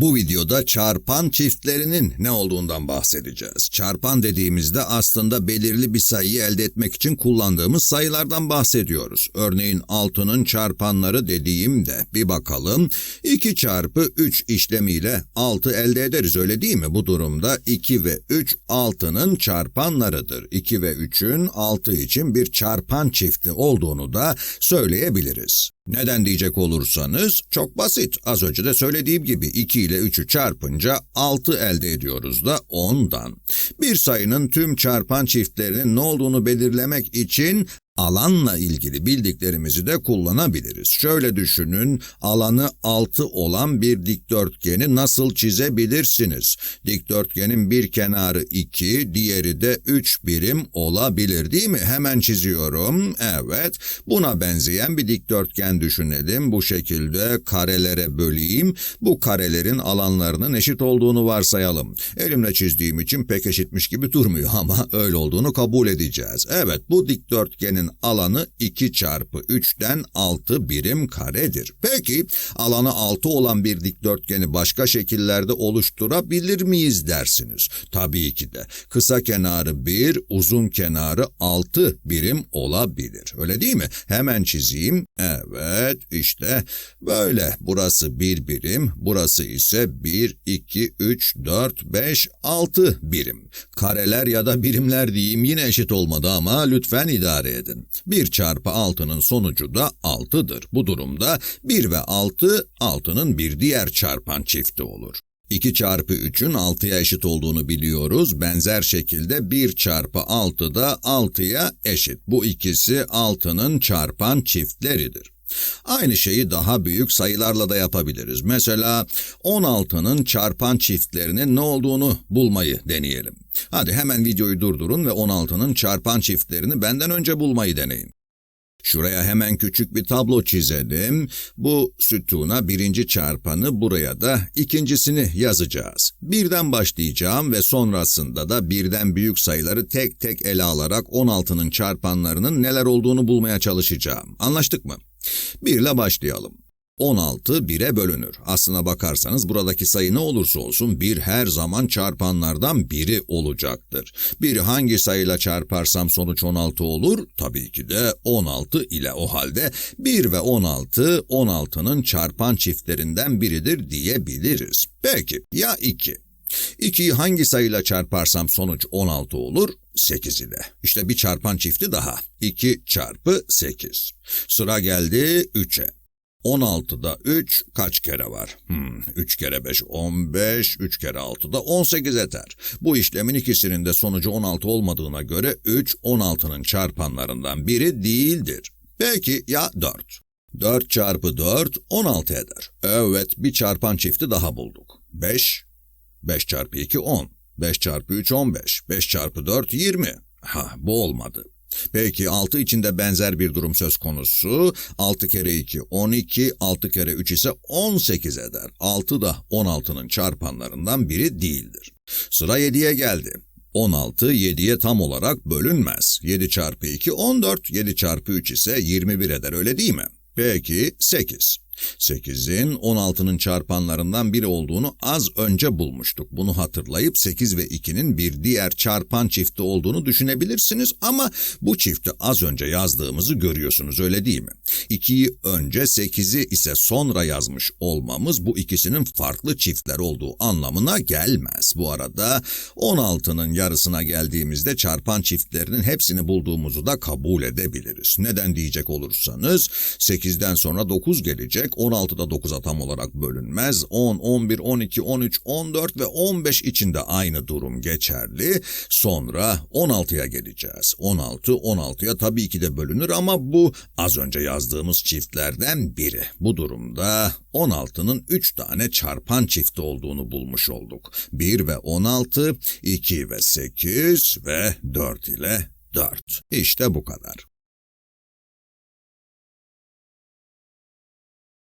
Bu videoda çarpan çiftlerinin ne olduğundan bahsedeceğiz. Çarpan dediğimizde aslında belirli bir sayıyı elde etmek için kullandığımız sayılardan bahsediyoruz. Örneğin 6'nın çarpanları dediğimde bir bakalım. 2 çarpı 3 işlemiyle 6 elde ederiz öyle değil mi? Bu durumda 2 ve 3 6'nın çarpanlarıdır. 2 ve 3'ün 6 için bir çarpan çifti olduğunu da söyleyebiliriz. Neden diyecek olursanız çok basit. Az önce de söylediğim gibi 2 ile 3'ü çarpınca 6 elde ediyoruz da ondan. Bir sayının tüm çarpan çiftlerinin ne olduğunu belirlemek için alanla ilgili bildiklerimizi de kullanabiliriz. Şöyle düşünün, alanı 6 olan bir dikdörtgeni nasıl çizebilirsiniz? Dikdörtgenin bir kenarı 2, diğeri de 3 birim olabilir değil mi? Hemen çiziyorum. Evet, buna benzeyen bir dikdörtgen düşünelim. Bu şekilde karelere böleyim. Bu karelerin alanlarının eşit olduğunu varsayalım. Elimle çizdiğim için pek eşitmiş gibi durmuyor ama öyle olduğunu kabul edeceğiz. Evet, bu dikdörtgenin alanı 2 çarpı 3'ten 6 birim karedir. Peki alanı 6 olan bir dikdörtgeni başka şekillerde oluşturabilir miyiz dersiniz? Tabii ki de. Kısa kenarı 1, uzun kenarı 6 birim olabilir. Öyle değil mi? Hemen çizeyim. Evet işte böyle. Burası 1 birim, burası ise 1, 2, 3, 4, 5, 6 birim. Kareler ya da birimler diyeyim yine eşit olmadı ama lütfen idare edin. 1 çarpı 6'nın sonucu da 6'dır. Bu durumda 1 ve 6, 6'nın bir diğer çarpan çifti olur. 2 çarpı 3'ün 6'ya eşit olduğunu biliyoruz. Benzer şekilde 1 çarpı 6 da 6'ya eşit. Bu ikisi 6'nın çarpan çiftleridir. Aynı şeyi daha büyük sayılarla da yapabiliriz. Mesela 16'nın çarpan çiftlerinin ne olduğunu bulmayı deneyelim. Hadi hemen videoyu durdurun ve 16'nın çarpan çiftlerini benden önce bulmayı deneyin. Şuraya hemen küçük bir tablo çizelim. Bu sütuna birinci çarpanı buraya da ikincisini yazacağız. Birden başlayacağım ve sonrasında da birden büyük sayıları tek tek ele alarak 16'nın çarpanlarının neler olduğunu bulmaya çalışacağım. Anlaştık mı? 1 ile başlayalım. 16 1'e bölünür. Aslına bakarsanız buradaki sayı ne olursa olsun bir her zaman çarpanlardan biri olacaktır. Bir hangi sayıyla çarparsam sonuç 16 olur? Tabii ki de 16 ile o halde 1 ve 16 16'nın çarpan çiftlerinden biridir diyebiliriz. Peki ya 2? 2'yi hangi sayıyla çarparsam sonuç 16 olur? 8 ile. İşte bir çarpan çifti daha. 2 çarpı 8. Sıra geldi 3'e. 16'da 3 kaç kere var? Hmm, 3 kere 5 15, 3 kere 6 da 18 eder. Bu işlemin ikisinin de sonucu 16 olmadığına göre 3 16'nın çarpanlarından biri değildir. Peki ya 4? 4 çarpı 4 16 eder. Evet bir çarpan çifti daha bulduk. 5, 5 çarpı 2 10, 5 çarpı 3 15, 5 çarpı 4 20. Ha bu olmadı. Peki 6 içinde benzer bir durum söz konusu. 6 kere 2 12, 6 kere 3 ise 18 eder. 6 da 16'nın çarpanlarından biri değildir. Sıra 7'ye geldi. 16 7'ye tam olarak bölünmez. 7 çarpı 2 14, 7 çarpı 3 ise 21 eder öyle değil mi? Peki 8. 8'in 16'nın çarpanlarından biri olduğunu az önce bulmuştuk. Bunu hatırlayıp 8 ve 2'nin bir diğer çarpan çifti olduğunu düşünebilirsiniz ama bu çifti az önce yazdığımızı görüyorsunuz öyle değil mi? 2'yi önce 8'i ise sonra yazmış olmamız bu ikisinin farklı çiftler olduğu anlamına gelmez. Bu arada 16'nın yarısına geldiğimizde çarpan çiftlerinin hepsini bulduğumuzu da kabul edebiliriz. Neden diyecek olursanız 8'den sonra 9 gelecek 16'da 9'a tam olarak bölünmez. 10, 11, 12, 13, 14 ve 15 için de aynı durum geçerli. Sonra 16'ya geleceğiz. 16, 16'ya tabii ki de bölünür ama bu az önce yazdığımız çiftlerden biri. Bu durumda 16'nın 3 tane çarpan çifti olduğunu bulmuş olduk. 1 ve 16, 2 ve 8 ve 4 ile 4. İşte bu kadar.